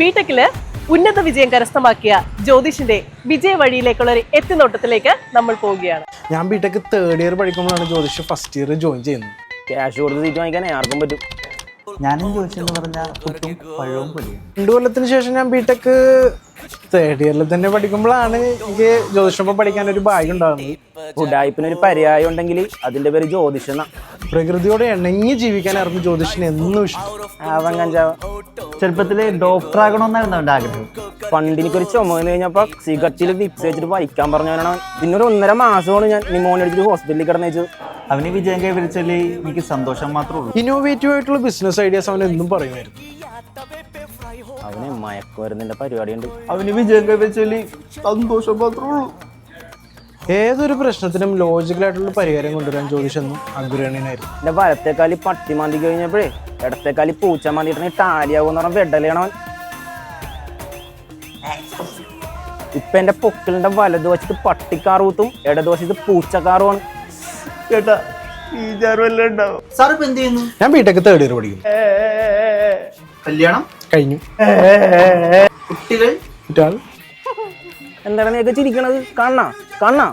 ബിടെക്കിൽ ഉന്നത വിജയം കരസ്ഥമാക്കിയ ജ്യോതിഷിന്റെ വിജയ വഴിയിലേക്കുള്ള ഒരു എത്തിനോട്ടത്തിലേക്ക് നമ്മൾ പോവുകയാണ്. ഞാൻ ബിടെക് തേർഡ് ഇയർ പഠിക്കുമ്പോഴാണ് ജ്യോതിഷ് ഫസ്റ്റ് ഇയർ ജോയിൻ ചെയ്യുന്നത്. ക്യാഷ് കൊടുത്ത് സീറ്റ് വാങ്ങിക്കാൻ ആർക്കും പറ്റും. ഞാനും ചോദിച്ചെന്ന് പറഞ്ഞാൽ പുട്ടും പഴവും പൊടിയും. രണ്ടു കൊല്ലത്തിന് ശേഷം ഞാൻ ബിടെക് തേർഡ് ഇയറിൽ തന്നെ പഠിക്കുമ്പോഴാണ് എനിക്ക് ജ്യോതിഷം പഠിക്കാൻ ഒരു ഭാഗ്യം ഉണ്ടാകുന്നത്. ഉഡായിപ്പിന് ഒരു പര്യായം ഉണ്ടെങ്കിൽ അതിന്റെ പേര് ജ്യോതിഷം എന്നാ. പ്രകൃതിയോട് ഇണങ്ങി ജീവിക്കാനായിരുന്നു ജ്യോതിഷിന് എന്നും ഇഷ്ടം. ആവാൻ കഞ്ചാവ്. ചെറുപ്പത്തിൽ ഡോക്ടർ ആകണമെന്നായിരുന്നു അവന്റെ ആഗ്രഹം. പണ്ട് എനിക്കൊരു ചുമ വന്നു കഴിഞ്ഞപ്പോ സിഗരറ്റിൽ വിക്സ് വെച്ചിട്ട് വഹിക്കാൻ പറഞ്ഞവനാണ്. പിന്നെ ഒരു ഒന്നര മാസമാണ് ഞാൻ നിമോണി അടിച്ചിട്ട് ഹോസ്പിറ്റലിൽ കിടന്നു അവന് വിജയം കൈവരിച്ചാൽ എനിക്ക് സന്തോഷം മാത്രമേ ഉള്ളൂ. ഇന്നോവേറ്റീവ് ആയിട്ടുള്ള ബിസിനസ് ഐഡിയാസ് അവൻ എന്നും പറയുമായിരുന്നു. അവന് മയക്കുമരുന്നിന്റെ പരിപാടിയുണ്ട്. അവന് വിജയം കൈവരിച്ചാൽ സന്തോഷം മാത്രമേ ഉള്ളൂ. ഏതൊരു പ്രശ്നത്തിനും ലോജിക്കലായിട്ടുള്ള പരിഹാരം കൊണ്ടുവരാൻ ജ്യോതിഷെന്നും അഗ്രഹണീനായിരുന്നു എന്റെ വലത്തേക്കാലി പട്ടി മാന്തി കഴിഞ്ഞപ്പോഴേ ഇടത്തേക്കാലി പൂച്ച മാന്തിയിട്ടുണ്ടെങ്കിൽ ടാലിയാകുമെന്ന് പറഞ്ഞ വെഡലയാണ് ഇപ്പൊ എന്റെ പൊക്കലിന്റെ വലതുവശത്ത് പട്ടിക്കാറൂത്തും ഇടതുവശത്ത് പൂച്ചക്കാറുമാണ് കേട്ടാ സാർ ഇപ്പൊ എന്ത് ചെയ്യുന്നു? ഞാൻ ബിടെക് തേർഡ് ഇയർ പഠിക്കുന്നു. കല്യാണം? കഴിഞ്ഞു. കുട്ടികൾ. എന്താണ് നീയൊക്കെ ചിരിക്കണത്? കാണണ? കാണണ?